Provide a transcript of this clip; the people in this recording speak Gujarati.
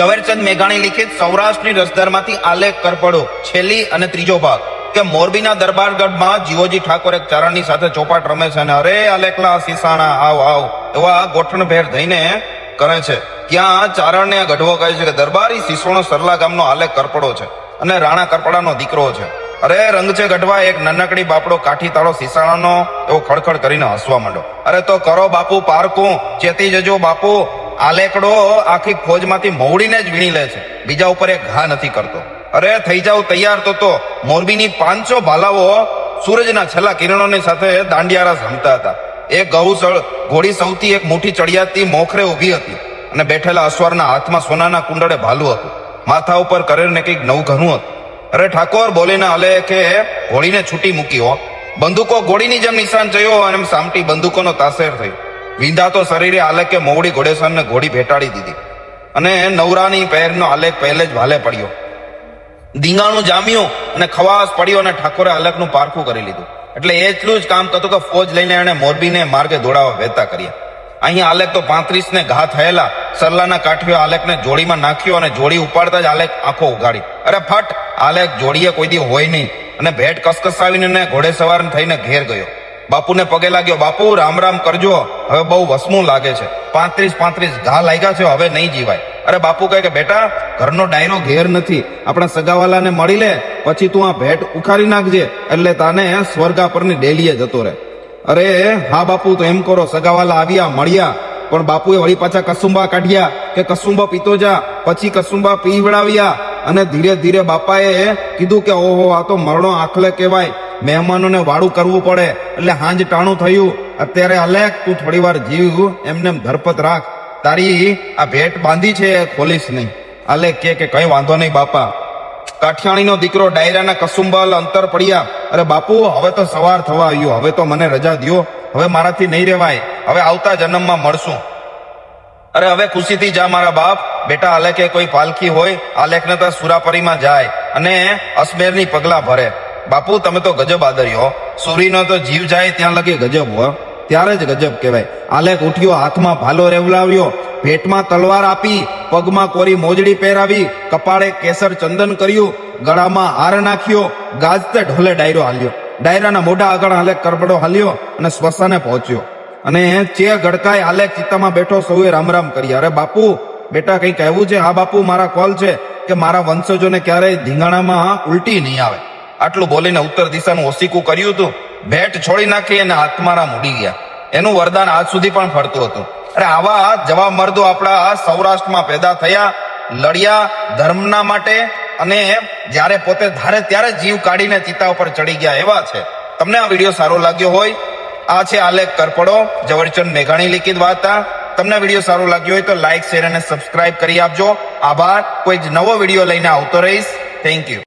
ઝવેરચંદ મેઘાણી લિખિત સૌરાષ્ટ્રની રસધારમાંથી આલેખ કરપડો, છેલ્લી અને ત્રીજો ભાગ. કે મોરબીના દરબારગઢમાં જીવોજી ઠાકોર એક ચારણની સાથે ચોપાટ રમે છે અને અરે આલેખલા સીસાણા, આવ આવ, એવા ગોઠણભેર થઈને કરે છે. ત્યાં ચારણને ગઢવો કહે છે કે દરબારી સિસોણો સરલા ગામનો આલેખ કરપડો છે અને રાણા કરપડાનો દીકરો છે. અરે રંગ છે ગઢવા, એક નાનકડી બાપડો કાઠી તાળો સિસાણાનો, એવો ખડખડ કરીને હસવા માંડો અરે તો કરો બાપુ પારકું, ચેતી જજો બાપુ આલેકડો આખી ફોજમાંથી મોવડીને જ વીણી લે છે. બીજા ઉપર એ ઘા નથી કરતો. અરે, થઈ જાવ તૈયાર તો તો. મોરબીની પાંચસો ભાલાઓ સૂરજના છેલ્લા કિરણોની સાથે દાંડિયારા જમતા હતા. એ ગૌસળ, ઘોડી સૌથી એક મોટી ચડિયાતી મોખરે ઊભી હતી અને બેઠેલા અશ્વરના હાથમાં સોનાના કુંડળે ભાલું હતું. માથા ઉપર કરેરને કંઈક નવું ઘણું હતું. અરે, ઠાકોર બોલીને કે ઘોડીને છૂટી મૂકી હો. બંદૂકો ઘોડીની જેમ નિશાન જયો અને સામટી બંદૂકોનો તાસેર થયો વિંધાતો શરીરે આલેકે મોવડી ઘોડેસરને ઘોડી ભેટાડી દીધી અને નવરાની પહેરનો આલેખ પહેલે જ ભાલે પડ્યો. ધીંગાણું જામ્યું અને ખવાસ પડ્યો અને ઠાકોરે આલેખનું પારખું કરી લીધું. એટલે એટલું જ કામ કરતું કે ફોજ લઈને એણે મોરબીને માર્ગે દોડાવવા વહેતા કર્યા. અહીંયા આલેખ તો પાંત્રીસ ને ઘા થયેલા સરલાના કાઠીઓ આલેખને જોડીમાં નાખ્યો અને જોડી ઉપાડતા જ આલેખ આંખો ઉગાડી અરે ફટ! આલેખ જોડીએ કોઈ દી હોય નહીં. અને ભેટ કસકસાવીને ઘોડે સવાર થઈને ઘેર ગયો. બાપુને પગે લાગ્યો, બાપુ, રામ રામ કરજો. હવે બહુ વસમું લાગે છે. પાંત્રીસ પાંત્રીસ ઘા લાગ્યા છે, હવે નહીં જીવાય. અરે બાપુ કહે કે, બેટા, ઘરનો ડાયરો ઘેર નથી. આપણા સગાવાલાને મળી લે, પછી તું આ ભેટ ઉખાડી નાખજે, એટલે તાને સ્વર્ગા પરની ડેલીએ જતો રહે. અરે, હા બાપુ, તો એમ કરો, સગાવાલા આવ્યા, મળ્યા, પણ બાપુએ વળી પાછા કસુંબા કાઢ્યા કે કસુંબા પીતો જા, પછી કસુંબા પીવડાવ્યા અને ધીરે ધીરે બાપાએ કીધું કે, ઓહો, આ તો મરણો આખલે કહેવાય. મહેમાનોને વાળું કરવું પડે. એટલે હાંજ ટાણું થયું. અત્યારે અલેક તું થોડી વાર જીવ, એમને એમ ધરપત રાખ. તારી આ ભેટ બાંધી છે, ખોલીશ નહીં. અલેક કે કે કઈ વાંધો નહીં, બાપા. કાઠિયાણીનો દીકરો ડાયરાના કસુંબલ અંતર પડ્યા. અરે બાપુ, હવે તો સવાર થવા આવ્યો. હવે તો મને રજા દ્યો. હવે મારાથી નહીં રહેવાય હવે આવતા જન્મમાં મળશું. અરે હવે ખુશીથી જા મારા બાપ. બેટા આલેખે કોઈ પાલખી હોય આલેખને તો સુરાપરીમાં જાય. અને અસમેરની પગલા ભરે. બાપુ, તમે તો ગજબ આદર્યો સૂરીનો તો જીવ જાય ત્યાં લગી ગજબ, હો. ત્યારે જ ગજબ કહેવાય. આલેખ ઉઠ્યો, હાથમાં ભાલો રેવલાવ્યો ભેટમાં તલવાર આપી, પગમાં કોરી મોજડી પહેરાવી, કપાળે કેસર ચંદન કર્યું, ગળામાં હાર નાખ્યો, ગાજતે ઢોલે ડાયરો હાલ્યો. ડાયરાના મોઢા આગળ આલેખ કરબડો હાલ્યો અને સ્વસાને પહોંચ્યો. અને ચે ગડકાય આલેખ ચિત્તામાં બેઠો સૌએ રામ રામ કરી અરે બાપુ, બેટા કંઈક કહેવું છે? હા બાપુ, મારા કોલ છે કે મારા વંશજોને ક્યારેય ધીંગાણામાં ઉલટી નહીં આવે. આટલું બોલીને ઉત્તર દિશાનું ઓસીકું કર્યું હતું. ભેટ છોડી નાખી અને આત્મારામ ઉડી ગયા. એનું વરદાન આજ સુધી પણ ફરતું હતું. અરે આવા જવા મર્દો આપણા સૌરાષ્ટ્રમાં પેદા થયા, લડ્યા, ધર્મના માટે અને જ્યારે પોતે ધારે ત્યારે જીવ કાઢીને ચિતા ઉપર ચડી ગયા એવા છે. તમને આ વીડિયો સારો લાગ્યો હોય, આ છે આલેખ કરપડો, ઝવરચંદ મેઘાણી લિખિત વાર્તા. તમને વીડિયો સારો લાગ્યો હોય તો લાઈક, શેર અને સબસ્ક્રાઇબ કરી આપજો. આભાર. કોઈ જ નવો વીડિયો લઈને આવતો રહીશ. Thank you